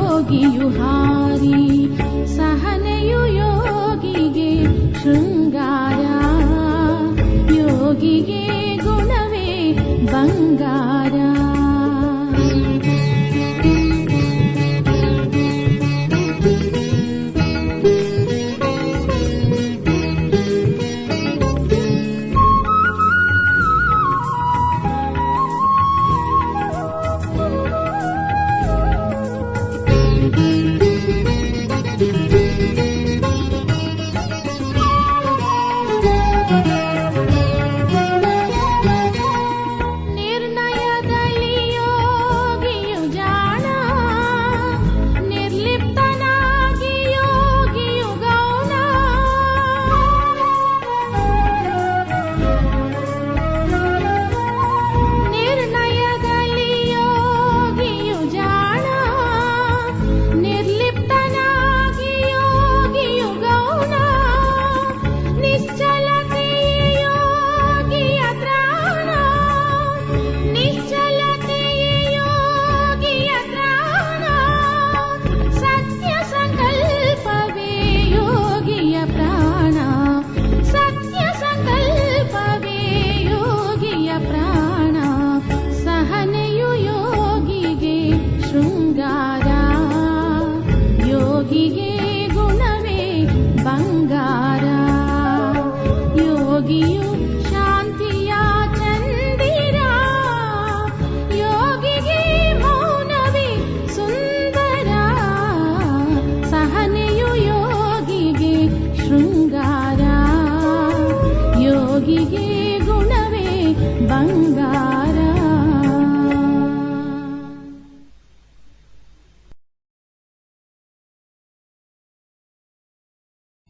योगियु हारी सहनयु योगिगे शृङ्गार योगिगे गुणवे बङ्गार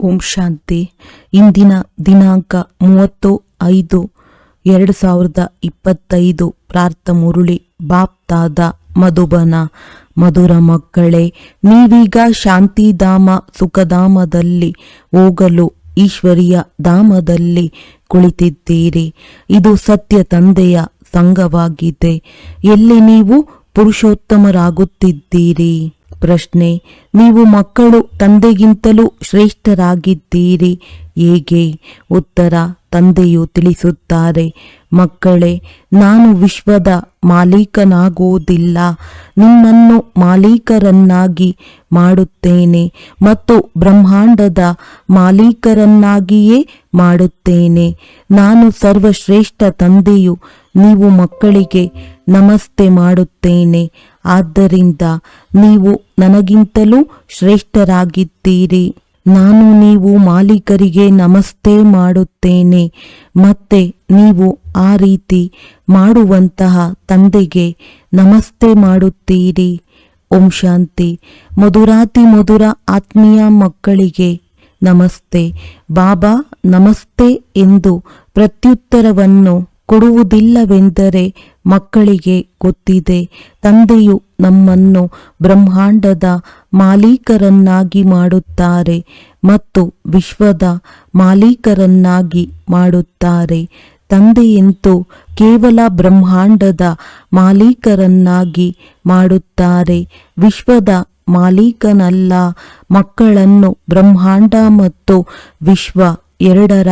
ಓಂ ಶಾಂತಿ. ಇಂದಿನ ದಿನಾಂಕ ಮೂವತ್ತು ಐದು ಎರಡು ಸಾವಿರದ ಇಪ್ಪತ್ತೈದು. ಪ್ರಾರ್ಥ ಮುರುಳಿ ಬಾಪ್ತಾದ ಮಧುಬನ, ಮಧುರ ಮಕ್ಕಳೇ, ನೀವೀಗ ಶಾಂತಿಧಾಮ ಸುಖಧಾಮದಲ್ಲಿ ಹೋಗಲು ಈಶ್ವರಿಯ ಧಾಮದಲ್ಲಿ ಕುಳಿತಿದ್ದೀರಿ. ಇದು ಸತ್ಯ ತಂದೆಯ ಸಂಘವಾಗಿದೆ. ಎಲ್ಲಿ ನೀವು ಪುರುಷೋತ್ತಮರಾಗುತ್ತಿದ್ದೀರಿ? ಪ್ರಶ್ನೆ, ನೀವು ಮಕ್ಕಳು ತಂದೆಗಿಂತಲೂ ಶ್ರೇಷ್ಠರಾಗಿದ್ದೀರಿ ಹೇಗೆ? ಉತ್ತರ, ತಂದೆಯು ತಿಳಿಸುತ್ತಾರೆ, ಮಕ್ಕಳೇ, ನಾನು ವಿಶ್ವದ ಮಾಲೀಕನಾಗುವುದಿಲ್ಲ, ನಿಮ್ಮನ್ನು ಮಾಲೀಕರನ್ನಾಗಿ ಮಾಡುತ್ತೇನೆ ಮತ್ತು ಬ್ರಹ್ಮಾಂಡದ ಮಾಲೀಕರನ್ನಾಗಿಯೇ ಮಾಡುತ್ತೇನೆ. ನಾನು ಸರ್ವಶ್ರೇಷ್ಠ ತಂದೆಯು, ನೀವು ಮಕ್ಕಳಿಗೆ ನಮಸ್ತೆ ಮಾಡುತ್ತೇನೆ. ಆದ್ದರಿಂದ ನೀವು ನನಗಿಂತಲೂ ಶ್ರೇಷ್ಠರಾಗಿದ್ದೀರಿ. ನಾನು ನೀವು ಮಾಲೀಕರಿಗೆ ನಮಸ್ತೆ ಮಾಡುತ್ತೇನೆ. ಮತ್ತೆ ನೀವು ಆ ರೀತಿ ಮಾಡುವಂತಹ ತಂದೆಗೆ ನಮಸ್ತೆ ಮಾಡುತ್ತೀರಿ. ಓಂ ಶಾಂತಿ. ಮಧುರಾತಿ ಮಧುರ ಆತ್ಮೀಯ ಮಕ್ಕಳಿಗೆ ನಮಸ್ತೆ. ಬಾಬಾ, ನಮಸ್ತೆ ಎಂದು ಪ್ರತ್ಯುತ್ತರವನ್ನು ಕೊಡುವುದಿಲ್ಲವೆಂದರೆ ಮಕ್ಕಳಿಗೆ ಗೊತ್ತಿದೆ. ತಂದೆಯು ನಮ್ಮನ್ನು ಬ್ರಹ್ಮಾಂಡದ ಮಾಲೀಕರನ್ನಾಗಿ ಮಾಡುತ್ತಾರೆ ಮತ್ತು ವಿಶ್ವದ ಮಾಲೀಕರನ್ನಾಗಿ ಮಾಡುತ್ತಾರೆ. ತಂದೆಯಂತೂ ಕೇವಲ ಬ್ರಹ್ಮಾಂಡದ ಮಾಲೀಕರನ್ನಾಗಿ ಮಾಡುತ್ತಾರೆ. ವಿಶ್ವದ ಮಾಲೀಕನಲ್ಲ, ಮಕ್ಕಳನ್ನು ಬ್ರಹ್ಮಾಂಡ ಮತ್ತು ವಿಶ್ವ ಎರಡರ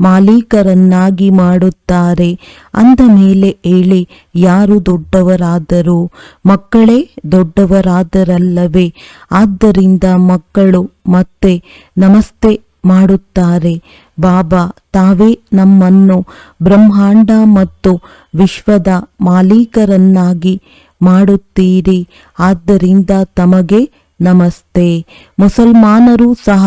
ಮಾಲೀಕರನ್ನಾಗಿ ಮಾಡುತ್ತಾರೆ. ಅಂದ ಮೇಲೆ ಹೇಳಿ, ಯಾರು ದೊಡ್ಡವರಾದರು? ಮಕ್ಕಳೇ ದೊಡ್ಡವರಾದರಲ್ಲವೇ? ಆದ್ದರಿಂದ ಮಕ್ಕಳು ಮತ್ತೆ ನಮಸ್ತೆ ಮಾಡುತ್ತಾರೆ. ಬಾಬಾ, ತಾವೇ ನಮ್ಮನ್ನು ಬ್ರಹ್ಮಾಂಡ ಮತ್ತು ವಿಶ್ವದ ಮಾಲೀಕರನ್ನಾಗಿ ಮಾಡುತ್ತೀರಿ. ಆದ್ದರಿಂದ ತಮಗೆ ನಮಸ್ತೆ. ಮುಸಲ್ಮಾನರು ಸಹ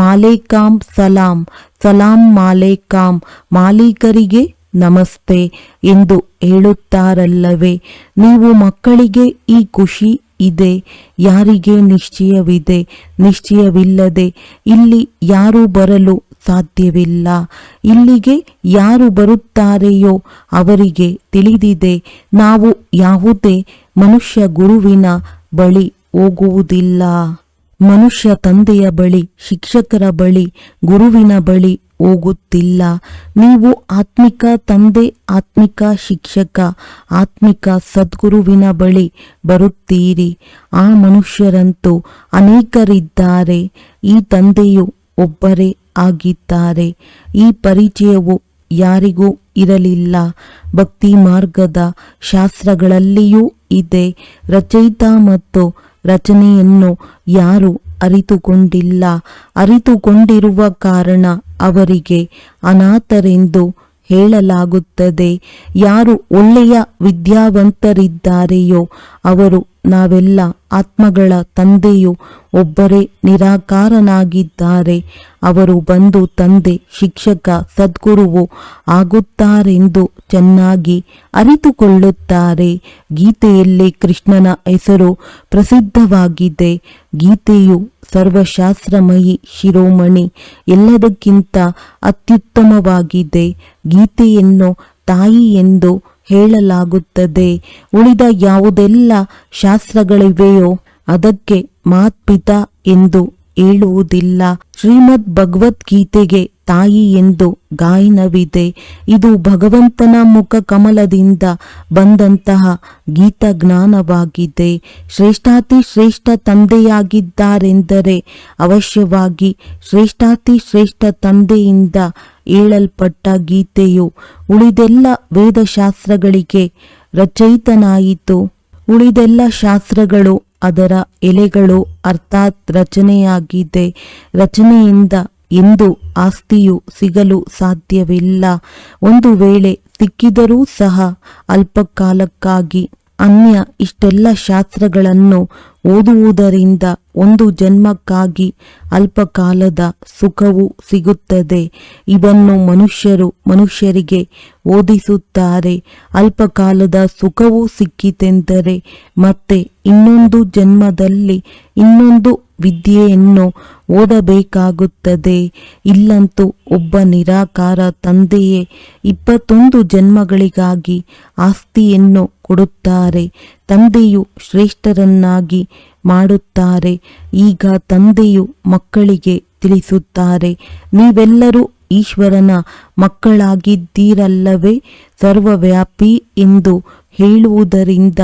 ಮಾಲೇಕಾಂ ಸಲಾಂ ಸಲಾಂ ಮಾಲೇಕಾಂ ಮಾಲೀಕರಿಗೆ ನಮಸ್ತೆ ಎಂದು ಹೇಳುತ್ತಾರಲ್ಲವೇ. ನೀವು ಮಕ್ಕಳಿಗೆ ಈ ಖುಷಿ ಇದೆ, ಯಾರಿಗೆ ನಿಶ್ಚಯವಿದೆ, ನಿಶ್ಚಯವಿಲ್ಲದೆ ಇಲ್ಲಿ ಯಾರು ಬರಲು ಸಾಧ್ಯವಿಲ್ಲ. ಇಲ್ಲಿಗೆ ಯಾರು ಬರುತ್ತಾರೆಯೋ ಅವರಿಗೆ ತಿಳಿದಿದೆ, ನಾವು ಯಾವುದೇ ಮನುಷ್ಯ ಗುರುವಿನ ಬಳಿ ಹೋಗುವುದಿಲ್ಲ. ಮನುಷ್ಯ ತಂದೆಯ ಬಳಿ, ಶಿಕ್ಷಕರ ಬಳಿ, ಗುರುವಿನ ಬಳಿ ಹೋಗುತ್ತಿಲ್ಲ. ನೀವು ಆತ್ಮಿಕ ತಂದೆ, ಆತ್ಮಿಕ ಶಿಕ್ಷಕ, ಆತ್ಮಿಕ ಸದ್ಗುರುವಿನ ಬಳಿ ಬರುತ್ತೀರಿ. ಆ ಮನುಷ್ಯರಂತೂ ಅನೇಕರಿದ್ದಾರೆ. ಈ ತಂದೆಯು ಒಬ್ಬರೇ ಆಗಿದ್ದಾರೆ. ಈ ಪರಿಚಯವು ಯಾರಿಗೂ ಇರಲಿಲ್ಲ. ಭಕ್ತಿ ಮಾರ್ಗದ ಶಾಸ್ತ್ರಗಳಲ್ಲಿಯೂ ಇದೆ. ರಚಯಿತ ಮತ್ತು ರಚನೆಯನ್ನು ಯಾರು ಅರಿತುಕೊಂಡಿಲ್ಲ. ಅರಿತುಕೊಂಡಿರುವ ಕಾರಣ ಅವರಿಗೆ ಅನಾಥರೆಂದು ಹೇಳಲಾಗುತ್ತದೆ. ಯಾರು ಒಳ್ಳೆಯ ವಿದ್ಯಾವಂತರಿದ್ದಾರೆಯೋ ಅವರು ನಾವೆಲ್ಲ ಆತ್ಮಗಳ ತಂದೆಯು ಒಬ್ಬರೇ ನಿರಾಕಾರನಾಗಿದ್ದಾರೆ. ಅವರು ಬಂದು ತಂದೆ, ಶಿಕ್ಷಕ, ಸದ್ಗುರುವು ಆಗುತ್ತಾರೆಂದು ಚೆನ್ನಾಗಿ ಅರಿತುಕೊಳ್ಳುತ್ತಾರೆ. ಗೀತೆಯಲ್ಲಿ ಕೃಷ್ಣನ ಹೆಸರು ಪ್ರಸಿದ್ಧವಾಗಿದೆ. ಗೀತೆಯು ಸರ್ವಶಾಸ್ತ್ರಮಯಿ ಶಿರೋಮಣಿ ಎಲ್ಲದಕ್ಕಿಂತ ಅತ್ಯುತ್ತಮವಾಗಿದೆ. ಗೀತೆಯನ್ನು ತಾಯಿ ಎಂದು ಹೇಳಲಾಗುತ್ತದೆ. ಉಳಿದ ಯಾವುದೆಲ್ಲ ಶಾಸ್ತ್ರಗಳಿವೆಯೋ ಅದಕ್ಕೆ ಮಾತ್ಪಿತ ಎಂದು ಹೇಳುವುದಿಲ್ಲ. ಶ್ರೀಮದ್ ಭಗವದ್ಗೀತೆಗೆ ತಾಯಿ ಎಂದು ಗಾಯನವಿದೆ. ಇದು ಭಗವಂತನ ಮುಖ ಕಮಲದಿಂದ ಬಂದಂತಹ ಗೀತ ಜ್ಞಾನವಾಗಿದೆ ಶ್ರೇಷ್ಠಾತಿ ಶ್ರೇಷ್ಠ ತಂದೆಯಾಗಿದ್ದಾರೆಂದರೆ ಅವಶ್ಯವಾಗಿ ಶ್ರೇಷ್ಠಾತಿ ಶ್ರೇಷ್ಠ ತಂದೆಯಿಂದ ಹೇಳಲ್ಪಟ್ಟ ಗೀತೆಯು ಉಳಿದೆಲ್ಲ ವೇದಶಾಸ್ತ್ರಗಳಿಗೆ ರಚಯಿತನಾಯಿತು. ಉಳಿದೆಲ್ಲ ಶಾಸ್ತ್ರಗಳು ಅದರ ಎಲೆಗಳು ಅರ್ಥಾತ್ ರಚನೆಯಾಗಿದೆ. ರಚನೆಯಿಂದ ಎಂದು ಆಸ್ತಿಯು ಸಿಗಲು ಸಾಧ್ಯವಿಲ್ಲ. ಒಂದು ವೇಳೆ ಸಿಕ್ಕಿದರೂ ಸಹ ಅಲ್ಪಕಾಲಕ್ಕಾಗಿ ಅನ್ಯ ಇಷ್ಟೆಲ್ಲ ಶಾಸ್ತ್ರಗಳನ್ನು ಓದುವುದರಿಂದ ಒಂದು ಜನ್ಮಕ್ಕಾಗಿ ಅಲ್ಪಕಾಲದ ಸುಖವು ಸಿಗುತ್ತದೆ. ಇವನ್ನು ಮನುಷ್ಯರು ಮನುಷ್ಯರಿಗೆ ಓದಿಸುತ್ತಾರೆ. ಅಲ್ಪಕಾಲದ ಸುಖವು ಸಿಕ್ಕಿತೆಂದರೆ ಮತ್ತೆ ಇನ್ನೊಂದು ಜನ್ಮದಲ್ಲಿ ಇನ್ನೊಂದು ವಿದ್ಯೆಯನ್ನು ಓದಬೇಕಾಗುತ್ತದೆ. ಇಲ್ಲಂತೂ ಒಬ್ಬ ನಿರಾಕಾರ ತಂದೆಯೇ ಇಪ್ಪತ್ತೊಂದು ಜನ್ಮಗಳಿಗಾಗಿ ಆಸ್ತಿಯನ್ನು ಕೊಡುತ್ತಾರೆ. ತಂದೆಯು ಶ್ರೇಷ್ಠರನ್ನಾಗಿ ಮಾಡುತ್ತಾರೆ. ಈಗ ತಂದೆಯು ಮಕ್ಕಳಿಗೆ ತಿಳಿಸುತ್ತಾರೆ. ನೀವೆಲ್ಲರೂ ಈಶ್ವರನ ಮಕ್ಕಳಾಗಿದ್ದೀರಲ್ಲವೇ? ಸರ್ವವ್ಯಾಪಿ ಎಂದು ಹೇಳುವುದರಿಂದ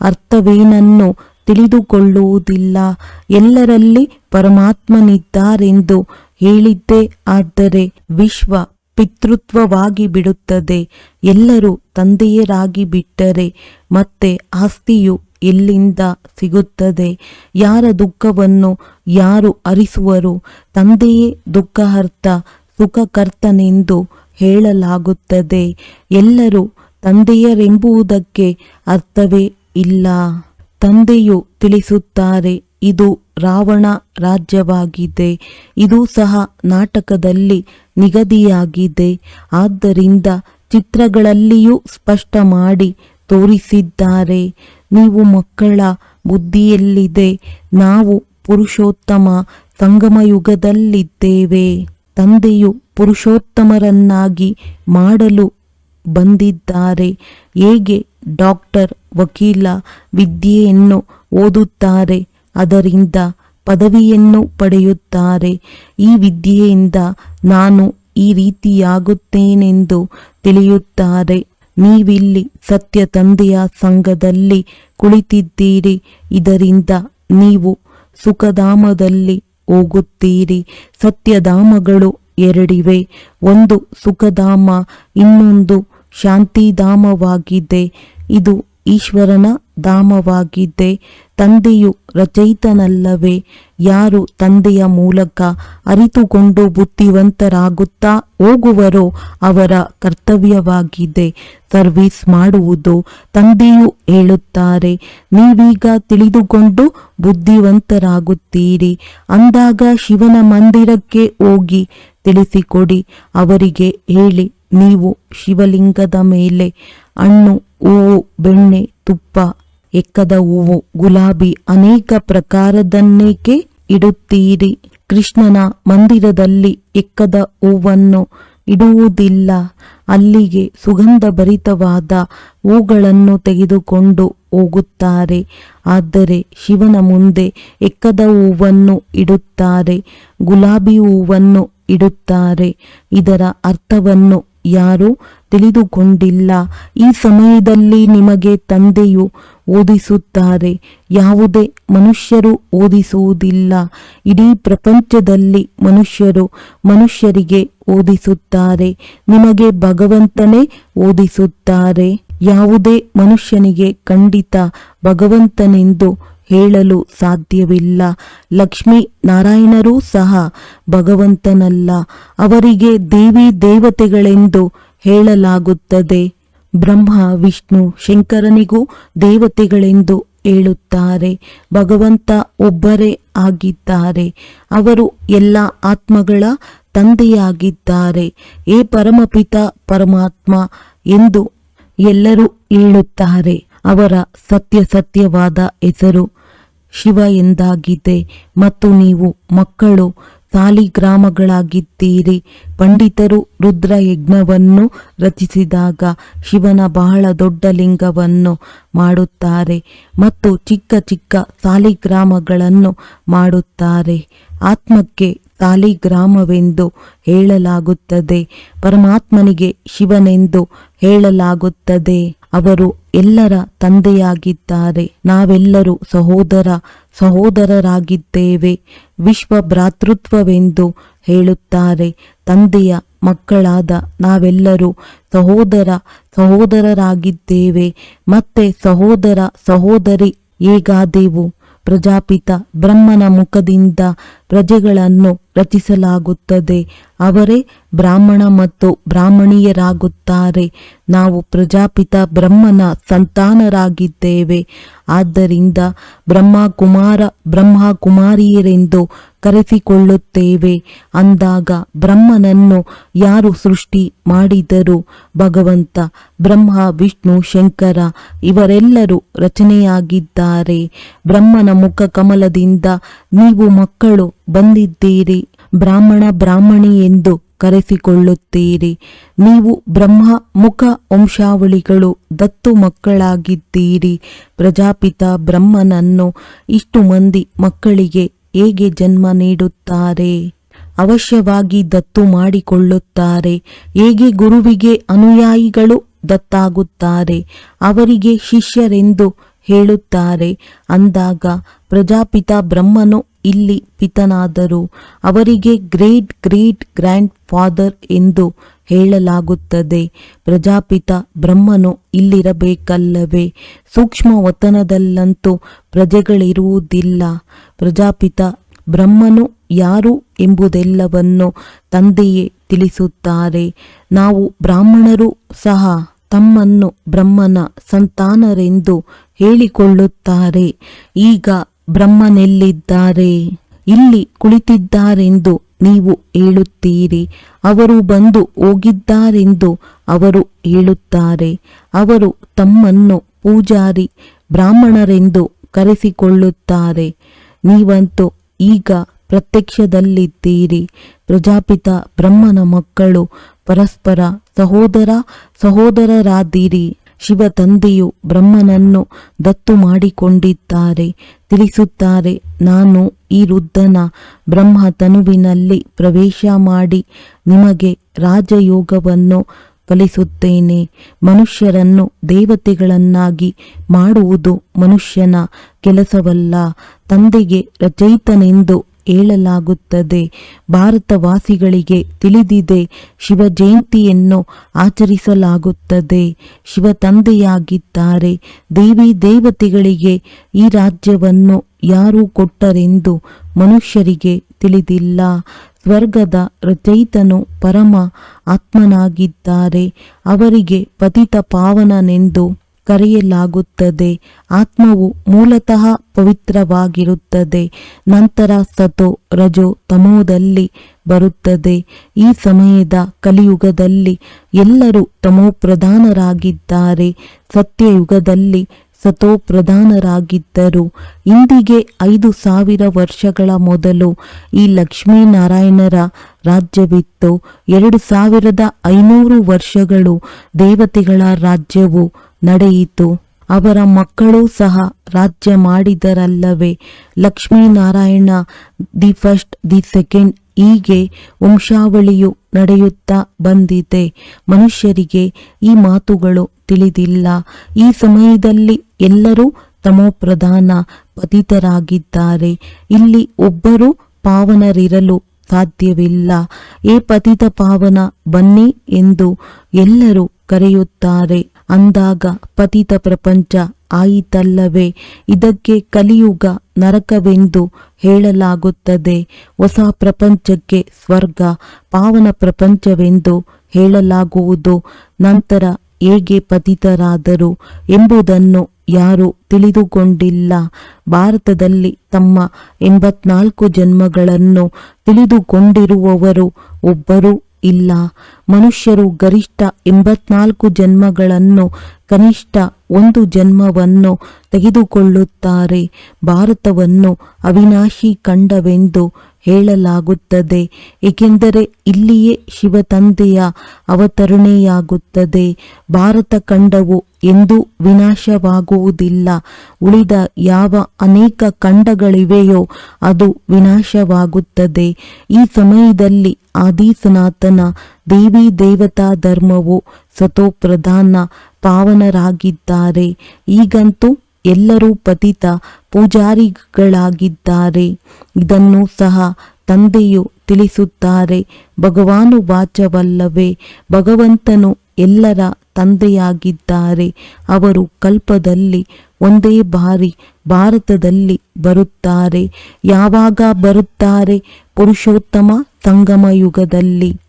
ಅರ್ಥವೇನನ್ನು ತಿಳಿದುಕೊಳ್ಳುವುದಿಲ್ಲ. ಎಲ್ಲರಲ್ಲಿ ಪರಮಾತ್ಮನಿದ್ದಾರೆಂದು ಹೇಳಿದ್ದೇ. ಆದರೆ ವಿಶ್ವ ಪಿತೃತ್ವವಾಗಿ ಬಿಡುತ್ತದೆ. ಎಲ್ಲರೂ ತಂದೆಯರಾಗಿ ಬಿಟ್ಟರೆ ಮತ್ತೆ ಆಸ್ತಿಯು ಎಲ್ಲಿಂದ ಸಿಗುತ್ತದೆ? ಯಾರ ದುಃಖವನ್ನು ಯಾರು ಅರಿಸುವರು? ತಂದೆಯೇ ದುಃಖಹರ್ತ, ಸುಖಕರ್ತನೆಂದು ಹೇಳಲಾಗುತ್ತದೆ. ಎಲ್ಲರೂ ತಂದೆಯರೆಂಬುವುದಕ್ಕೆ ಅರ್ಥವೇ ಇಲ್ಲ. ತಂದೆಯು ತಿಳಿಸುತ್ತಾರೆ, ಇದು ರಾವಣ ರಾಜ್ಯವಾಗಿದೆ, ಇದು ಸಹ ನಾಟಕದಲ್ಲಿ ನಿಗದಿಯಾಗಿದೆ. ಆದ್ದರಿಂದ ಚಿತ್ರಗಳಲ್ಲಿಯೂ ಸ್ಪಷ್ಟ ಮಾಡಿ ತೋರಿಸಿದ್ದಾರೆ, ನೀವು ಮಕ್ಕಳ ಬುದ್ಧಿಯಲ್ಲಿದೆ, ನಾವು ಪುರುಷೋತ್ತಮ ಸಂಗಮಯುಗದಲ್ಲಿದ್ದೇವೆ. ತಂದೆಯು ಪುರುಷೋತ್ತಮರನ್ನಾಗಿ ಮಾಡಲು ಬಂದಿದ್ದಾರೆ, ಹೇಗೆ ಡಾಕ್ಟರ್ ವಕೀಲ ವಿದ್ಯೆಯನ್ನು ಓದುತ್ತಾರೆ, ಅದರಿಂದ ಪದವಿಯನ್ನು ಪಡೆಯುತ್ತಾರೆ. ಈ ವಿದ್ಯೆಯಿಂದ ನಾನು ಈ ರೀತಿಯಾಗುತ್ತೇನೆಂದು ತಿಳಿಯುತ್ತಾರೆ. ನೀವಿಲ್ಲಿ ಸತ್ಯ ತಂದೆಯ ಸಂಘದಲ್ಲಿ ಕುಳಿತಿದ್ದೀರಿ, ಇದರಿಂದ ನೀವು ಸುಖಧಾಮದಲ್ಲಿ ಹೋಗುತ್ತೀರಿ. ಸತ್ಯಧಾಮಗಳು ಎರಡಿವೆ, ಒಂದು ಸುಖಧಾಮ, ಇನ್ನೊಂದು ಶಾಂತಿಧಾಮವಾಗಿದೆ ಇದು ಈಶ್ವರನ ಧಾಮವಾಗಿದೆ ತಂದೆಯು ರಚಯಿತನಲ್ಲವೇ? ಯಾರು ತಂದೆಯ ಮೂಲಕ ಅರಿತುಕೊಂಡು ಬುದ್ಧಿವಂತರಾಗುತ್ತಾ ಹೋಗುವರೋ ಅವರ ಕರ್ತವ್ಯವಾಗಿದೆ ಸರ್ವಿಸ್ ಮಾಡುವುದು ತಂದೆಯು ಹೇಳುತ್ತಾರೆ. ನೀವೀಗ ತಿಳಿದುಕೊಂಡು ಬುದ್ಧಿವಂತರಾಗುತ್ತೀರಿ. ಅಂದಾಗ ಶಿವನ ಮಂದಿರಕ್ಕೆ ಹೋಗಿ ತಿಳಿಸಿಕೊಡಿ. ಅವರಿಗೆ ಹೇಳಿ. ನೀವು ಶಿವಲಿಂಗದ ಮೇಲೆ ಹಣ್ಣು, ಹೂವು, ಬೆಣ್ಣೆ, ತುಪ್ಪ, ಎಕ್ಕದ ಹೂವು, ಗುಲಾಬಿ ಅನೇಕ ಪ್ರಕಾರದನ್ನೇಕೆ ಇಡುತ್ತೀರಿ? ಕೃಷ್ಣನ ಮಂದಿರದಲ್ಲಿ ಎಕ್ಕದ ಹೂವನ್ನು ಇಡುವುದಿಲ್ಲ. ಅಲ್ಲಿಗೆ ಸುಗಂಧ ಭರಿತವಾದ ಹೂಗಳನ್ನು ತೆಗೆದುಕೊಂಡು ಹೋಗುತ್ತಾರೆ. ಆದರೆ ಶಿವನ ಮುಂದೆ ಎಕ್ಕದ ಹೂವನ್ನು ಇಡುತ್ತಾರೆ, ಗುಲಾಬಿ ಹೂವನ್ನು ಇಡುತ್ತಾರೆ. ಇದರ ಅರ್ಥವನ್ನು ಯಾರೂ ತಿಳಿದುಕೊಂಡಿಲ್ಲ. ಈ ಸಮಯದಲ್ಲಿ ನಿಮಗೆ ತಂದೆಯು ಓದಿಸುತ್ತಾರೆ. ಯಾವುದೇ ಮನುಷ್ಯರು ಓದಿಸುವುದಿಲ್ಲ. ಇಡೀ ಪ್ರಪಂಚದಲ್ಲಿ ಮನುಷ್ಯರು ಮನುಷ್ಯರಿಗೆ ಓದಿಸುತ್ತಾರೆ. ನಿಮಗೆ ಭಗವಂತನೇ ಓದಿಸುತ್ತಾರೆ. ಯಾವುದೇ ಮನುಷ್ಯನಿಗೆ ಖಂಡಿತ ಭಗವಂತನೆಂದು ಹೇಳಲು ಸಾಧ್ಯವಿಲ್ಲ. ಲಕ್ಷ್ಮೀ ನಾರಾಯಣರೂ ಸಹ ಭಗವಂತನಲ್ಲ. ಅವರಿಗೆ ದೇವಿ ದೇವತೆಗಳೆಂದು ಹೇಳಲಾಗುತ್ತದೆ. ಬ್ರಹ್ಮ, ವಿಷ್ಣು, ಶಂಕರನಿಗೂ ದೇವತೆಗಳೆಂದು ಹೇಳುತ್ತಾರೆ. ಭಗವಂತ ಒಬ್ಬರೇ ಆಗಿದ್ದಾರೆ. ಅವರು ಎಲ್ಲ ಆತ್ಮಗಳ ತಂದೆಯಾಗಿದ್ದಾರೆ. ಏ ಪರಮಪಿತ ಪರಮಾತ್ಮ ಎಂದು ಎಲ್ಲರೂ ಹೇಳುತ್ತಾರೆ. ಅವರ ಸತ್ಯ ಸತ್ಯವಾದ ಹೆಸರು ಶಿವ ಎಂದಾಗಿದೆ ಮತ್ತು ನೀವು ಮಕ್ಕಳು ಸಾಲಿಗ್ರಾಮಗಳಾಗಿದ್ದೀರಿ ಪಂಡಿತರು ರುದ್ರ ಯಜ್ಞವನ್ನು ರಚಿಸಿದಾಗ ಶಿವನ ಬಹಳ ದೊಡ್ಡ ಲಿಂಗವನ್ನು ಮಾಡುತ್ತಾರೆ ಮತ್ತು ಚಿಕ್ಕ ಚಿಕ್ಕ ಸಾಲಿಗ್ರಾಮಗಳನ್ನು ಮಾಡುತ್ತಾರೆ. ಆತ್ಮಕ್ಕೆ ಸಾಲಿಗ್ರಾಮವೆಂದು ಹೇಳಲಾಗುತ್ತದೆ. ಪರಮಾತ್ಮನಿಗೆ ಶಿವನೆಂದು ಹೇಳಲಾಗುತ್ತದೆ. ಅವರು ಎಲ್ಲರ ತಂದೆಯಾಗಿದ್ದಾರೆ. ನಾವೆಲ್ಲರೂ ಸಹೋದರ ಸಹೋದರರಾಗಿದ್ದೇವೆ. ವಿಶ್ವ ಭ್ರಾತೃತ್ವವೆಂದು ಹೇಳುತ್ತಾರೆ. ತಂದೆಯ ಮಕ್ಕಳಾದ ನಾವೆಲ್ಲರೂ ಸಹೋದರ ಸಹೋದರರಾಗಿದ್ದೇವೆ. ಮತ್ತೆ ಸಹೋದರ ಸಹೋದರಿ ಹೇಗಾದೆವು? ಪ್ರಜಾಪಿತ ಬ್ರಹ್ಮನ ಮುಖದಿಂದ ಪ್ರಜೆಗಳನ್ನು ರಚಿಸಲಾಗುತ್ತದೆ. ಅವರೇ ಬ್ರಾಹ್ಮಣ ಮತ್ತು ಬ್ರಾಹ್ಮಣೀಯರಾಗುತ್ತಾರೆ. ನಾವು ಪ್ರಜಾಪಿತ ಬ್ರಹ್ಮನ ಸಂತಾನರಾಗಿದ್ದೇವೆ. ಆದ್ದರಿಂದ ಬ್ರಹ್ಮ ಕುಮಾರ ಬ್ರಹ್ಮ ಕುಮಾರಿಯರೆಂದು ಕರೆಸಿಕೊಳ್ಳುತ್ತೇವೆ. ಅಂದಾಗ ಬ್ರಹ್ಮನನ್ನು ಯಾರು ಸೃಷ್ಟಿ ಮಾಡಿದರು? ಭಗವಂತ, ಬ್ರಹ್ಮ, ವಿಷ್ಣು, ಶಂಕರ ಇವರೆಲ್ಲರೂ ರಚನೆಯಾಗಿದ್ದಾರೆ. ಬ್ರಹ್ಮನ ಮುಖ ಕಮಲದಿಂದ ನೀವು ಮಕ್ಕಳು ಬಂದಿದ್ದೀರಿ, ಬ್ರಾಹ್ಮಣ ಬ್ರಾಹ್ಮಣಿ ಎಂದು ಕರೆಸಿಕೊಳ್ಳುತ್ತೀರಿ. ನೀವು ಬ್ರಹ್ಮ ಮುಖ ವಂಶಾವಳಿಗಳು, ದತ್ತು ಮಕ್ಕಳಾಗಿದ್ದೀರಿ. ಪ್ರಜಾಪಿತ ಬ್ರಹ್ಮನನ್ನು ಇಷ್ಟು ಮಂದಿ ಮಕ್ಕಳಿಗೆ ಹೇಗೆ ಜನ್ಮ ನೀಡುತ್ತಾರೆ? ಅವಶ್ಯವಾಗಿ ದತ್ತು ಮಾಡಿಕೊಳ್ಳುತ್ತಾರೆ. ಹೇಗೆ ಗುರುವಿಗೆ ಅನುಯಾಯಿಗಳು ದತ್ತಾಗುತ್ತಾರೆ? ಅವರಿಗೆ ಶಿಷ್ಯರೆಂದು ಹೇಳುತ್ತಾರೆ. ಅಂದಾಗ ಪ್ರಜಾಪಿತ ಬ್ರಹ್ಮನು ಇಲ್ಲಿ ಪಿತನಾದರು. ಅವರಿಗೆ ಗ್ರೇಟ್ ಗ್ರೇಟ್ ಗ್ರ್ಯಾಂಡ್ ಫಾದರ್ ಎಂದು ಹೇಳಲಾಗುತ್ತದೆ. ಪ್ರಜಾಪಿತ ಬ್ರಹ್ಮನು ಇಲ್ಲಿರಬೇಕಲ್ಲವೇ? ಸೂಕ್ಷ್ಮ ವತನದಲ್ಲಂತೂ ಪ್ರಜೆಗಳಿರುವುದಿಲ್ಲ. ಪ್ರಜಾಪಿತ ಬ್ರಹ್ಮನು ಯಾರು ಎಂಬುದೆಲ್ಲವನ್ನು ತಂದೆಯೇ ತಿಳಿಸುತ್ತಾರೆ. ನಾವು ಬ್ರಾಹ್ಮಣರು ಸಹ ತಮ್ಮನ್ನು ಬ್ರಹ್ಮನ ಸಂತಾನರೆಂದು ಹೇಳಿಕೊಳ್ಳುತ್ತಾರೆ. ಈಗ ಬ್ರಹ್ಮನೆಲ್ಲಿದ್ದಾರೆ? ಇಲ್ಲಿ ಕುಳಿತಿದ್ದಾರೆಂದು ನೀವು ಹೇಳುತ್ತೀರಿ. ಅವರು ಬಂದು ಹೋಗಿದ್ದಾರೆಂದು ಅವರು ಹೇಳುತ್ತಾರೆ. ಅವರು ತಮ್ಮನ್ನು ಪೂಜಾರಿ ಬ್ರಾಹ್ಮಣರೆಂದು ಕರೆಸಿಕೊಳ್ಳುತ್ತಾರೆ. ನೀವಂತೂ ಈಗ ಪ್ರತ್ಯಕ್ಷದಲ್ಲಿದ್ದೀರಿ. ಪ್ರಜಾಪಿತ ಬ್ರಹ್ಮನ ಮಕ್ಕಳು ಪರಸ್ಪರ ಸಹೋದರ ಸಹೋದರರಾದಿರಿ. ಶಿವ ತಂದೆಯು ಬ್ರಹ್ಮನನ್ನು ದತ್ತು ಮಾಡಿಕೊಂಡಿದ್ದಾರೆ. ತಿಳಿಸುತ್ತಾರೆ, ನಾನು ಈ ವೃದ್ಧನ ಬ್ರಹ್ಮ ತನುವಿನಲ್ಲಿ ಪ್ರವೇಶ ಮಾಡಿ ನಿಮಗೆ ರಾಜಯೋಗವನ್ನು ಕಲಿಸುತ್ತೇನೆ. ಮನುಷ್ಯರನ್ನು ದೇವತೆಗಳನ್ನಾಗಿ ಮಾಡುವುದು ಮನುಷ್ಯನ ಕೆಲಸವಲ್ಲ. ತಂದೆಗೆ ರಚಯಿತನೆಂದು ಹೇಳಲಾಗುತ್ತದೆ ಭಾರತವಾಸಿಗಳಿಗೆ ತಿಳಿದಿದೆ ಶಿವ ಜಯಂತಿಯನ್ನು ಆಚರಿಸಲಾಗುತ್ತದೆ. ಶಿವ ತಂದೆಯಾಗಿದ್ದಾರೆ ದೇವಿ ದೇವತೆಗಳಿಗೆ ಈ ರಾಜ್ಯವನ್ನು ಯಾರು ಕೊಟ್ಟರೆಂದು ಮನುಷ್ಯರಿಗೆ ತಿಳಿದಿಲ್ಲ. ಸ್ವರ್ಗದ ರಚಯಿತನು ಪರಮ ಆತ್ಮನಾಗಿದ್ದಾರೆ. ಅವರಿಗೆ ಪತಿತ ಪಾವನನೆಂದು ಕರೆಯಲಾಗುತ್ತದೆ. ಆತ್ಮವು ಮೂಲತಃ ಪವಿತ್ರವಾಗಿರುತ್ತದೆ. ನಂತರ ಸತೋ ರಜೋ ತಮೋದಲ್ಲಿ ಬರುತ್ತದೆ. ಈ ಸಮಯದ ಕಲಿಯುಗದಲ್ಲಿ ಎಲ್ಲರೂ ತಮೋ ಪ್ರಧಾನರಾಗಿದ್ದಾರೆ ಸತ್ಯಯುಗದಲ್ಲಿ ಸತೋ ಪ್ರಧಾನರಾಗಿದ್ದರು ಇಂದಿಗೆ ಐದು ಸಾವಿರ ವರ್ಷಗಳ ಮೊದಲು ಈ ಲಕ್ಷ್ಮೀನಾರಾಯಣರ ರಾಜ್ಯವಿತ್ತು. ಎರಡು ಸಾವಿರದ ಐನೂರು ವರ್ಷಗಳು ದೇವತೆಗಳ ರಾಜ್ಯವು ನಡೆಯಿತು. ಅವರ ಮಕ್ಕಳು ಸಹ ರಾಜ್ಯ ಮಾಡಿದರಲ್ಲವೇ. Lakshminarayana the first, the second ಹೀಗೆ ವಂಶಾವಳಿಯು ನಡೆಯುತ್ತಾ ಬಂದಿದೆ. ಮನುಷ್ಯರಿಗೆ ಈ ಮಾತುಗಳು ತಿಳಿದಿಲ್ಲ. ಈ ಸಮಯದಲ್ಲಿ ಎಲ್ಲರೂ ತಮೋಪ್ರಧಾನ ಪತಿತರಾಗಿದ್ದಾರೆ. ಇಲ್ಲಿ ಒಬ್ಬರು ಪಾವನರಿರಲು ಸಾಧ್ಯವಿಲ್ಲ. ಏ ಪತಿತ ಪಾವನ ಬನ್ನಿ ಎಂದು ಎಲ್ಲರೂ ಕರೆಯುತ್ತಾರೆ. ಅಂದಾಗ ಪತಿತ ಪ್ರಪಂಚ ಆಯಿತಲ್ಲವೇ? ಇದಕ್ಕೆ ಕಲಿಯುಗ ನರಕವೆಂದು ಹೇಳಲಾಗುತ್ತದೆ. ಹೊಸ ಪ್ರಪಂಚಕ್ಕೆ ಸ್ವರ್ಗ, ಪಾವನ ಪ್ರಪಂಚವೆಂದು ಹೇಳಲಾಗುವುದು. ನಂತರ ಹೇಗೆ ಪತಿತರಾದರು ಎಂಬುದನ್ನು ಯಾರು ತಿಳಿದುಕೊಂಡಿಲ್ಲ. ಭಾರತದಲ್ಲಿ ತಮ್ಮ ಎಂಬತ್ನಾಲ್ಕು ಜನ್ಮಗಳನ್ನು ತಿಳಿದುಕೊಂಡಿರುವವರು ಒಬ್ಬರೂ ಇಲ್ಲ. ಮನುಷ್ಯರು ಗರಿಷ್ಠ ಎಂಬತ್ನಾಲ್ಕು ಜನ್ಮಗಳನ್ನು ಕನಿಷ್ಠ ಒಂದು ಜನ್ಮವನ್ನು ತೆಗೆದುಕೊಳ್ಳುತ್ತಾರೆ. ಭಾರತವನ್ನು ಅವಿನಾಶಿ ಖಂಡವೆಂದು ಹೇಳಲಾಗುತ್ತದೆ. ಏಕೆಂದರೆ ಇಲ್ಲಿಯೇ ಶಿವತಂದೆಯ ಅವತರಣೆಯಾಗುತ್ತದೆ. ಭಾರತ ಖಂಡವು ಎಂದೂ ವಿನಾಶವಾಗುವುದಿಲ್ಲ. ಉಳಿದ ಯಾವ ಅನೇಕ ಖಂಡಗಳಿವೆಯೋ ಅದು ವಿನಾಶವಾಗುತ್ತದೆ. ಈ ಸಮಯದಲ್ಲಿ ಆದಿ ಸನಾತನ ದೇವಿ ದೇವತಾ ಧರ್ಮವು ಸತೋಪ್ರಧಾನ ಪಾವನರಾಗಿದ್ದಾರೆ. ಈಗಂತೂ ಎಲ್ಲರೂ ಪತಿತ ಪೂಜಾರಿಗಳಾಗಿದ್ದಾರೆ. ಇದನ್ನು ಸಹ ತಂದೆಯು ತಿಳಿಸುತ್ತಾರೆ. ಭಗವಾನು ವಾಚವಲ್ಲವೇ, ಭಗವಂತನು ಎಲ್ಲರ ತಂದೆಯಾಗಿದ್ದಾರೆ. ಅವರು ಕಲ್ಪದಲ್ಲಿ ಒಂದೇ ಬಾರಿ ಭಾರತದಲ್ಲಿ ಬರುತ್ತಾರೆ. ಯಾವಾಗ ಬರುತ್ತಾರೆ? ಪುರುಷೋತ್ತಮ ಸಂಗಮ ಯುಗದಲ್ಲಿ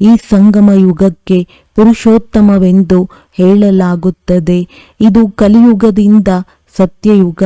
ಈ ಸಂಗಮ ಯುಗಕ್ಕೆ ಪುರುಷೋತ್ತಮವೆಂದು ಹೇಳಲಾಗುತ್ತದೆ. ಇದು ಕಲಿಯುಗದಿಂದ ಸತ್ಯಯುಗ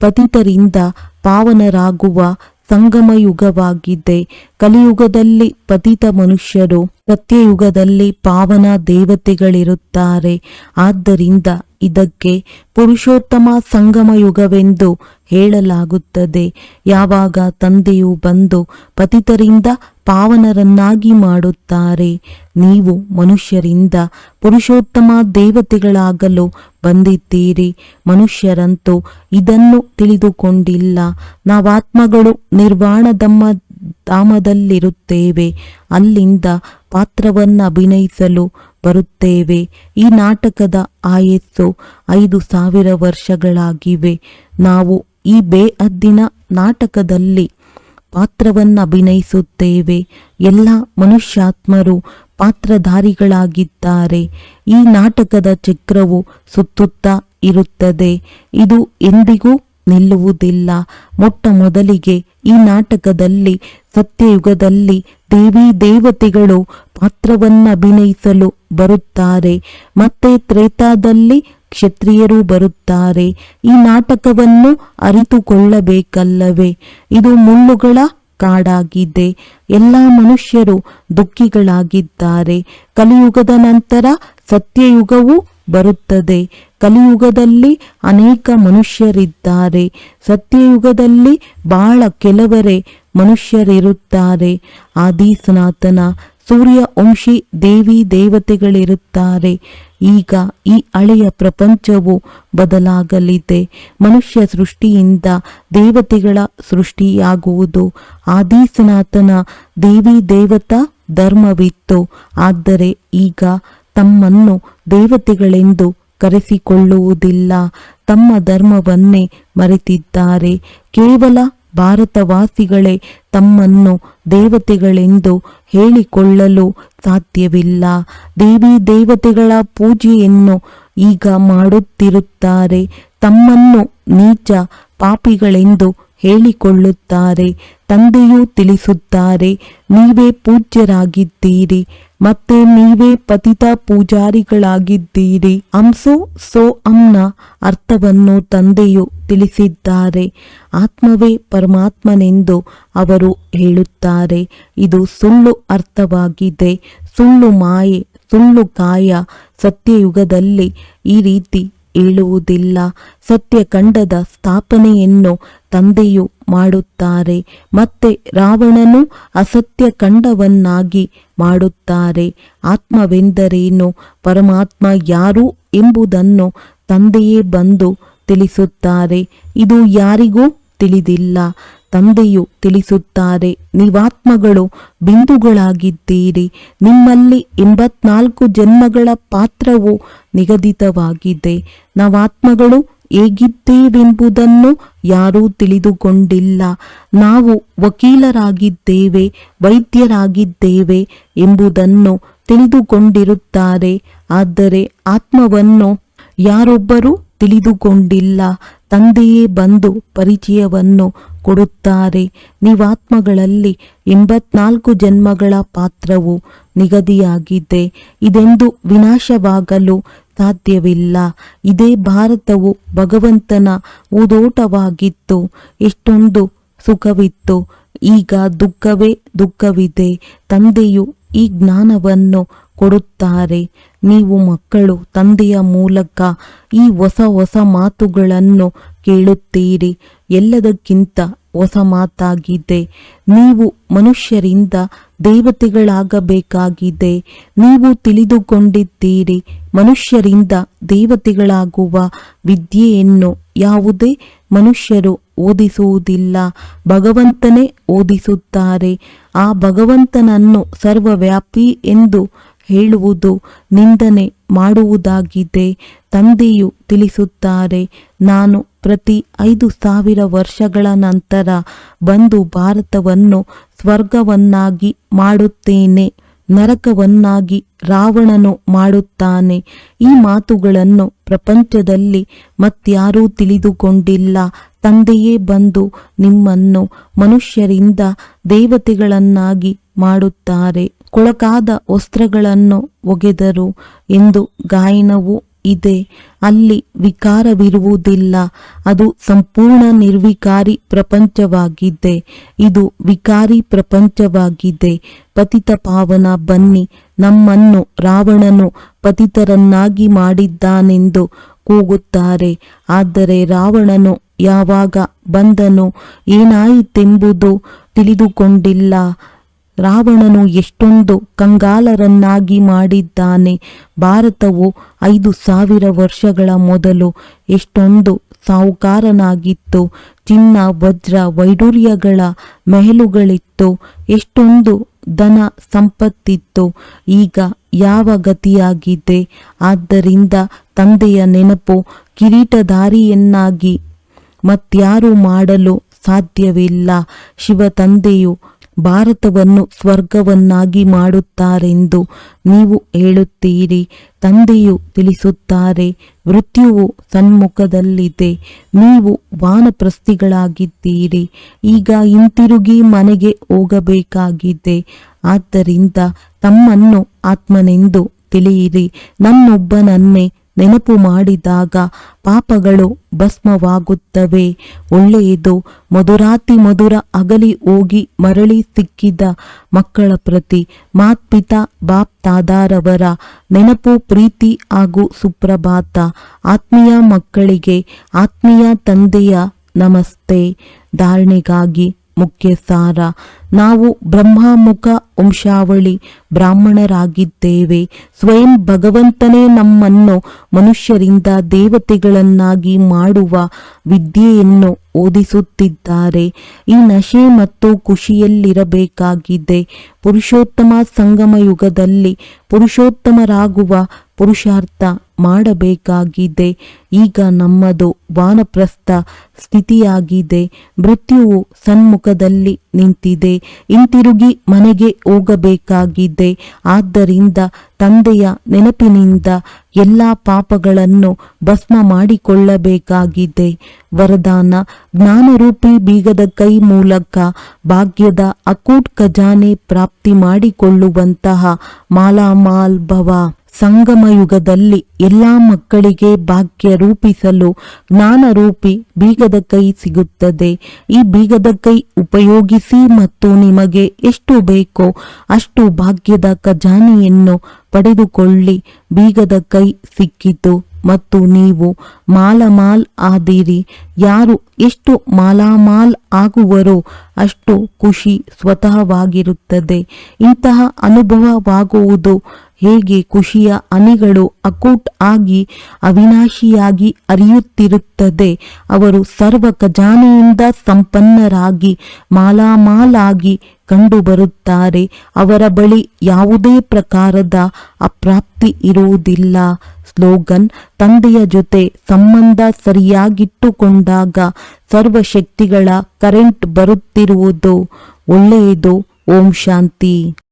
ಪತಿತರಿಂದ ಪಾವನರಾಗುವ ಸಂಗಮ ಯುಗವಾಗಿದೆ ಕಲಿಯುಗದಲ್ಲಿ ಪತಿತ ಮನುಷ್ಯರು ಸತ್ಯಯುಗದಲ್ಲಿ ಪಾವನ ದೇವತೆಗಳಿರುತ್ತಾರೆ. ಆದ್ದರಿಂದ ಇದಕ್ಕೆ ಪುರುಷೋತ್ತಮ ಸಂಗಮ ಯುಗವೆಂದು ಹೇಳಲಾಗುತ್ತದೆ. ಯಾವಾಗ ತಂದೆಯು ಬಂದು ಪತಿತರಿಂದ ಪಾವನರನ್ನಾಗಿ ಮಾಡುತ್ತಾರೆ, ನೀವು ಮನುಷ್ಯರಿಂದ ಪುರುಷೋತ್ತಮ ದೇವತೆಗಳಾಗಲು ಬಂದಿದ್ದೀರಿ. ಮನುಷ್ಯರಂತೂ ಇದನ್ನು ತಿಳಿದುಕೊಂಡಿಲ್ಲ. ನಾವಾತ್ಮಗಳು ನಿರ್ವಾಣದಮ್ಮ ಧಾಮದಲ್ಲಿರುತ್ತೇವೆ. ಅಲ್ಲಿಂದ ಪಾತ್ರವನ್ನು ಅಭಿನಯಿಸಲು ಬರುತ್ತೇವೆ. ಈ ನಾಟಕದ ಆಯಸ್ಸು ಐದು ಸಾವಿರ ವರ್ಷಗಳಾಗಿವೆ. ನಾವು ಈ ಬೇಅದ್ದಿನ ನಾಟಕದಲ್ಲಿ ಪಾತ್ರವನ್ನು ಅಭಿನಯಿಸುತ್ತೇವೆ. ಎಲ್ಲ ಮನುಷ್ಯಾತ್ಮರು ಪಾತ್ರಧಾರಿಗಳಾಗಿದ್ದಾರೆ. ಈ ನಾಟಕದ ಚಕ್ರವು ಸುತ್ತುತ್ತಾ ಇರುತ್ತದೆ. ಇದು ಎಂದಿಗೂ ನಿಲ್ಲುವುದಿಲ್ಲ. ಮೊಟ್ಟ ಮೊದಲಿಗೆ ಈ ನಾಟಕದಲ್ಲಿ, ಸತ್ಯಯುಗದಲ್ಲಿ ದೇವಿ ದೇವತೆಗಳು ಪಾತ್ರವನ್ನು ಅಭಿನಯಿಸಲು ಬರುತ್ತಾರೆ. ಮತ್ತೆ ತ್ರೇತಾದಲ್ಲಿ ಕ್ಷತ್ರಿಯರು ಬರುತ್ತಾರೆ. ಈ ನಾಟಕವನ್ನು ಅರಿತುಕೊಳ್ಳಬೇಕಲ್ಲವೇ? ಇದು ಮುಳ್ಳುಗಳ ಕಾಡಾಗಿದೆ. ಎಲ್ಲ ಮನುಷ್ಯರು ದುಃಖಿಗಳಾಗಿದ್ದಾರೆ. ಕಲಿಯುಗದ ನಂತರ ಸತ್ಯಯುಗವು ಬರುತ್ತದೆ. ಕಲಿಯುಗದಲ್ಲಿ ಅನೇಕ ಮನುಷ್ಯರಿದ್ದಾರೆ. ಸತ್ಯಯುಗದಲ್ಲಿ ಬಹಳ ಕೆಲವರೇ ಮನುಷ್ಯರಿರುತ್ತಾರೆ. ಆದಿ ಸನಾತನ ಸೂರ್ಯ ವಂಶಿ ದೇವಿ ದೇವತೆಗಳಿರುತ್ತಾರೆ. ಈಗ ಈ ಹಳೆಯ ಪ್ರಪಂಚವು ಬದಲಾಗಲಿದೆ. ಮನುಷ್ಯ ಸೃಷ್ಟಿಯಿಂದ ದೇವತೆಗಳ ಸೃಷ್ಟಿಯಾಗುವುದು. ಆದಿ ಸನಾತನ ದೇವಿ ದೇವತಾ ಧರ್ಮವಿತ್ತು. ಆದರೆ ಈಗ ತಮ್ಮನ್ನು ದೇವತೆಗಳೆಂದು ಕರೆಸಿಕೊಳ್ಳುವುದಿಲ್ಲ. ತಮ್ಮ ಧರ್ಮವನ್ನೇ ಮರೆತಿದ್ದಾರೆ. ಕೇವಲ ಭಾರತವಾಸಿಗಳೇ ತಮ್ಮನ್ನು ದೇವತೆಗಳೆಂದು ಹೇಳಿಕೊಳ್ಳಲು ಸಾಧ್ಯವಿಲ್ಲ. ದೇವಿ ದೇವತೆಗಳ ಪೂಜೆಯನ್ನು ಈಗ ಮಾಡುತ್ತಿರುತ್ತಾರೆ. ತಮ್ಮನ್ನು ನೀಚ ಪಾಪಿಗಳೆಂದು ಹೇಳಿಕೊಳ್ಳುತ್ತಾರೆ. ತಂದೆಯೂ ತಿಳಿಸುತ್ತಾರೆ, ನೀವೇ ಪೂಜ್ಯರಾಗಿದ್ದೀರಿ. ಮತ್ತೆ ನೀವೇ ಪತಿತ ಪೂಜಾರಿಗಳಾಗಿದ್ದೀರಿ. ಅಂಸೋ ಸೋ ಅಂನ ಅರ್ಥವನ್ನು ತಂದೆಯು ತಿಳಿಸಿದ್ದಾರೆ. ಆತ್ಮವೇ ಪರಮಾತ್ಮನೆಂದು ಅವರು ಹೇಳುತ್ತಾರೆ. ಇದು ಸುಳ್ಳು ಅರ್ಥವಾಗಿದೆ. ಸುಳ್ಳು ಮಾಯೆ, ಸುಳ್ಳು ಕಾಯ ಸತ್ಯಯುಗದಲ್ಲಿ ಈ ರೀತಿ ಹೇಳುವುದಿಲ್ಲ ಸತ್ಯಖಂಡದ ಸ್ಥಾಪನೆಯನ್ನು ತಂದೆಯು ಮಾಡುತ್ತಾರೆ. ಮತ್ತೆ ರಾವಣನು ಅಸತ್ಯ ಖಂಡವನ್ನಾಗಿ ಮಾಡುತ್ತಾರೆ. ಆತ್ಮವೆಂದರೇನು? ಪರಮಾತ್ಮ ಯಾರು ಎಂಬುದನ್ನು ತಂದೆಯೇ ಬಂದು ತಿಳಿಸುತ್ತಾರೆ. ಇದು ಯಾರಿಗೂ ತಿಳಿದಿಲ್ಲ. ತಂದೆಯು ತಿಳಿಸುತ್ತಾರೆ, ನೀವಾತ್ಮಗಳು ಬಿಂದುಗಳಾಗಿದ್ದೀರಿ. ನಿಮ್ಮಲ್ಲಿ ಎಂಬತ್ನಾಲ್ಕು ಜನ್ಮಗಳ ಪಾತ್ರವು ನಿಗದಿತವಾಗಿದೆ. ನಾವಾತ್ಮಗಳು ಹೇಗಿದ್ದೇವೆಂಬುದನ್ನು ಯಾರೂ ತಿಳಿದುಕೊಂಡಿಲ್ಲ. ನಾವು ವಕೀಲರಾಗಿದ್ದೇವೆ, ವೈದ್ಯರಾಗಿದ್ದೇವೆ ಎಂಬುದನ್ನು ತಿಳಿದುಕೊಂಡಿರುತ್ತಾರೆ. ಆದರೆ ಆತ್ಮವನ್ನು ಯಾರೊಬ್ಬರೂ ತಿಳಿದುಕೊಂಡಿಲ್ಲ. ತಂದೆಯೇ ಬಂದು ಪರಿಚಯವನ್ನು ಕೊಡುತ್ತಾರೆ. ನೀವಾತ್ಮಗಳಲ್ಲಿ ಎಂಬತ್ನಾಲ್ಕು ಜನ್ಮಗಳ ಪಾತ್ರವು ನಿಗದಿಯಾಗಿದೆ. ಇದೆಂದು ವಿನಾಶವಾಗಲು ಸಾಧ್ಯವಿಲ್ಲ. ಇದೇ ಭಾರತವು ಭಗವಂತನ ಊದೋಟವಾಗಿತ್ತು ಎಷ್ಟೊಂದು ಸುಖವಿತ್ತು. ಈಗ ದುಃಖವೇ ದುಃಖವಿದೆ. ತಂದೆಯು ಈ ಜ್ಞಾನವನ್ನು ಕೊಡುತ್ತಾರೆ. ನೀವು ಮಕ್ಕಳು, ತಂದೆಯ ಮೂಲಕ ಈ ಹೊಸ ಹೊಸ ಮಾತುಗಳನ್ನು ಕೇಳುತ್ತೀರಿ. ಎಲ್ಲದಕ್ಕಿಂತ ಹೊಸ ಮಾತಾಗಿದೆ. ನೀವು ಮನುಷ್ಯರಿಂದ ದೇವತೆಗಳಾಗಬೇಕಾಗಿದೆ. ನೀವು ತಿಳಿದುಕೊಂಡಿದ್ದೀರಿ. ಮನುಷ್ಯರಿಂದ ದೇವತೆಗಳಾಗುವ ವಿದ್ಯೆಯನ್ನು ಯಾವುದೇ ಮನುಷ್ಯರು ಓದಿಸುವುದಿಲ್ಲ. ಭಗವಂತನೇ ಓದಿಸುತ್ತಾರೆ. ಆ ಭಗವಂತನನ್ನು ಸರ್ವವ್ಯಾಪಿ ಎಂದು ಹೇಳುವುದು ನಿಂದನೆ ಮಾಡುವುದಾಗಿದೆ. ತಂದೆಯು ತಿಳಿಸುತ್ತಾರೆ, ನಾನು ಪ್ರತಿ ಐದು ಸಾವಿರ ವರ್ಷಗಳ ನಂತರ ಬಂದು ಭಾರತವನ್ನು ಸ್ವರ್ಗವನ್ನಾಗಿ ಮಾಡುತ್ತೇನೆ, ನರಕವನ್ನಾಗಿ ರಾವಣನು ಮಾಡುತ್ತಾನೆ. ಈ ಮಾತುಗಳನ್ನು ಪ್ರಪಂಚದಲ್ಲಿ ಮತ್ಯಾರೂ ತಿಳಿದುಕೊಂಡಿಲ್ಲ. ತಂದೆಯೇ ಬಂದು ನಿಮ್ಮನ್ನು ಮನುಷ್ಯರಿಂದ ದೇವತೆಗಳನ್ನಾಗಿ ಮಾಡುತ್ತಾರೆ. ಕೊಳಕಾದ ವಸ್ತ್ರಗಳನ್ನು ಒಗೆದರು ಎಂದು ಗಾಯನವು ಇದೆ. ಅಲ್ಲಿ ವಿಕಾರವಿರುವುದಿಲ್ಲ. ಅದು ಸಂಪೂರ್ಣ ನಿರ್ವಿಕಾರಿ ಪ್ರಪಂಚವಾಗಿದೆ. ಇದು ವಿಕಾರಿ ಪ್ರಪಂಚವಾಗಿದೆ. ಪತಿತ ಪಾವನ ಬನ್ನಿ, ನಮ್ಮನ್ನು ರಾವಣನು ಪತಿತರನ್ನಾಗಿ ಮಾಡಿದ್ದಾನೆಂದು ಕೂಗುತ್ತಾರೆ. ಆದರೆ ರಾವಣನು ಯಾವಾಗ ಬಂದನು ಏನಾಯಿತೆಂಬುದು ತಿಳಿದುಕೊಂಡಿಲ್ಲ. ರಾವಣನು ಎಷ್ಟೊಂದು ಕಂಗಾಲರನ್ನಾಗಿ ಮಾಡಿದ್ದಾನೆ. ಭಾರತವು ಐದು ಸಾವಿರ ವರ್ಷಗಳ ಮೊದಲು ಎಷ್ಟೊಂದು ಸಾಹುಕಾರನಾಗಿತ್ತು. ಚಿನ್ನ, ವಜ್ರ ವೈಡೂರ್ಯಗಳ ಮೆಹಲುಗಳಿತ್ತು. ಎಷ್ಟೊಂದು ಧನ ಸಂಪತ್ತಿತ್ತು. ಈಗ ಯಾವ ಗತಿಯಾಗಿದೆ? ಆದ್ದರಿಂದ ತಂದೆಯ ನೆನಪು ಕಿರೀಟಧಾರಿಯನ್ನಾಗಿ ಮತ್ಯಾರು ಮಾಡಲು ಸಾಧ್ಯವಿಲ್ಲ. ಶಿವ ತಂದೆಯು ಭಾರತವನ್ನು ಸ್ವರ್ಗವನ್ನಾಗಿ ಮಾಡುತ್ತಾರೆಂದು ನೀವು ಹೇಳುತ್ತೀರಿ. ತಂದೆಯು ತಿಳಿಸುತ್ತಾರೆ, ಮೃತ್ಯುವು ಸನ್ಮುಖದಲ್ಲಿದೆ. ನೀವು ವಾನಪ್ರಸ್ಥಿಗಳಾಗಿದ್ದೀರಿ. ಈಗ ಹಿಂತಿರುಗಿ ಮನೆಗೆ ಹೋಗಬೇಕಾಗಿದೆ. ಆದ್ದರಿಂದ ತಮ್ಮನ್ನು ಆತ್ಮನೆಂದು ತಿಳಿಯಿರಿ. ನನ್ನೊಬ್ಬನನ್ನೇ ನೆನಪು ಮಾಡಿದಾಗ ಪಾಪಗಳು ಭಸ್ಮವಾಗುತ್ತವೆ. ಒಳ್ಳೆಯದು, ಮಧುರಾತಿ ಮಧುರ ಅಗಲಿ ಹೋಗಿ ಮರಳಿ ಸಿಕ್ಕಿದ ಮಕ್ಕಳ ಪ್ರತಿ ಮಾತ್ಪಿತ ಬಾಪ್ ತಾದಾರವರ ನೆನಪು ಪ್ರೀತಿ ಹಾಗೂ ಸುಪ್ರಭಾತ. ಆತ್ಮೀಯ ಮಕ್ಕಳಿಗೆ ಆತ್ಮೀಯ ತಂದೆಯ ನಮಸ್ತೆ. ಧಾರಣೆಗಾಗಿ ಮುಖ್ಯ ಸಾರ ನಾವು ಬ್ರಹ್ಮಮುಖ ವಂಶಾವಳಿ ಬ್ರಾಹ್ಮಣರಾಗಿದ್ದೇವೆ. ಸ್ವಯಂ ಭಗವಂತನೇ ನಮ್ಮನ್ನು ಮನುಷ್ಯರಿಂದ ದೇವತೆಗಳನ್ನಾಗಿ ಮಾಡುವ ವಿದ್ಯೆಯನ್ನು ಓದಿಸುತ್ತಿದ್ದಾರೆ. ಈ ನಶೆ ಮತ್ತು ಖುಷಿಯಲ್ಲಿರಬೇಕಾಗಿದೆ ಪುರುಷೋತ್ತಮ ಸಂಗಮ ಯುಗದಲ್ಲಿ ಪುರುಷೋತ್ತಮರಾಗುವ ಪುರುಷಾರ್ಥ ಮಾಡಬೇಕಾಗಿದೆ. ಈಗ ನಮ್ಮದು ವಾನಪ್ರಸ್ಥ ಸ್ಥಿತಿಯಾಗಿದೆ. ಮೃತ್ಯುವು ಸನ್ಮುಖದಲ್ಲಿ ನಿಂತಿದೆ. ಹಿಂತಿರುಗಿ ಮನೆಗೆ ಹೋಗಬೇಕಾಗಿದೆ. ಆದ್ದರಿಂದ ತಂದೆಯ ನೆನಪಿನಿಂದ ಎಲ್ಲ ಪಾಪಗಳನ್ನು ಭಸ್ಮ ಮಾಡಿಕೊಳ್ಳಬೇಕಾಗಿದೆ. ವರದಾನ, ಜ್ಞಾನರೂಪಿ ಬೀಗದ ಕೈ ಮೂಲಕ ಭಾಗ್ಯದ ಅಕೂಟ್ ಖಜಾನೆ ಪ್ರಾಪ್ತಿ ಮಾಡಿಕೊಳ್ಳುವಂತಹ ಮಾಲಾಮಾಲ್ ಭವ ಎಲ್ಲ ಯುಗದಲ್ಲಿ ಎಲ್ಲಾ ಮಕ್ಕಳಿಗೆ ಭಾಗ್ಯ ರೂಪಿಸಲು ಜ್ಞಾನರೂಪಿ ಬೀಗದ ಕೈ ಸಿಗುತ್ತದೆ. ಈ ಬೀಗದ ಕೈ ಉಪಯೋಗಿಸಿ ಮತ್ತು ನಿಮಗೆ ಎಷ್ಟು ಬೇಕೋ ಅಷ್ಟು ಭಾಗ್ಯದ ಖಜಾನೆಯನ್ನು ಪಡೆದುಕೊಳ್ಳಿ. ಬೀಗದ ಕೈ ಸಿಕ್ಕಿತು ಮತ್ತು ನೀವು ಮಾಲಮಾಲ್ ಆದಿರಿ. ಯಾರು ಎಷ್ಟು ಮಾಲಾಮಾಲ್ ಆಗುವರೋ ಅಷ್ಟು ಖುಷಿ ಸ್ವತಃವಾಗಿರುತ್ತದೆ. ಇಂತಹ ಅನುಭವವಾಗುವುದು ಹೇಗೆ ಖುಷಿಯ ಅನಿಗಳು ಅಕೂಟ್ ಆಗಿ ಅವಿನಾಶಿಯಾಗಿ ಅರಿಯುತ್ತಿರುತ್ತದೆ. ಅವರು ಸರ್ವ ಖಜಾನೆಯಿಂದ ಸಂಪನ್ನರಾಗಿ ಮಾಲಾಮಾಲಾಗಿ ಕಂಡುಬರುತ್ತಾರೆ. ಅವರ ಬಳಿ ಯಾವುದೇ ಪ್ರಕಾರದ ಅಪ್ರಾಪ್ತಿ ಇರುವುದಿಲ್ಲ. ಸ್ಲೋಗನ್, ತಂದೆಯ ಜೊತೆ ಸಂಬಂಧ ಸರಿಯಾಗಿಟ್ಟುಕೊಂಡಾಗ ಸರ್ವಶಕ್ತಿಗಳ ಕರೆಂಟ್ ಬರುತ್ತಿರುವುದು ಒಳ್ಳೆಯದು. ಓಂ ಶಾಂತಿ.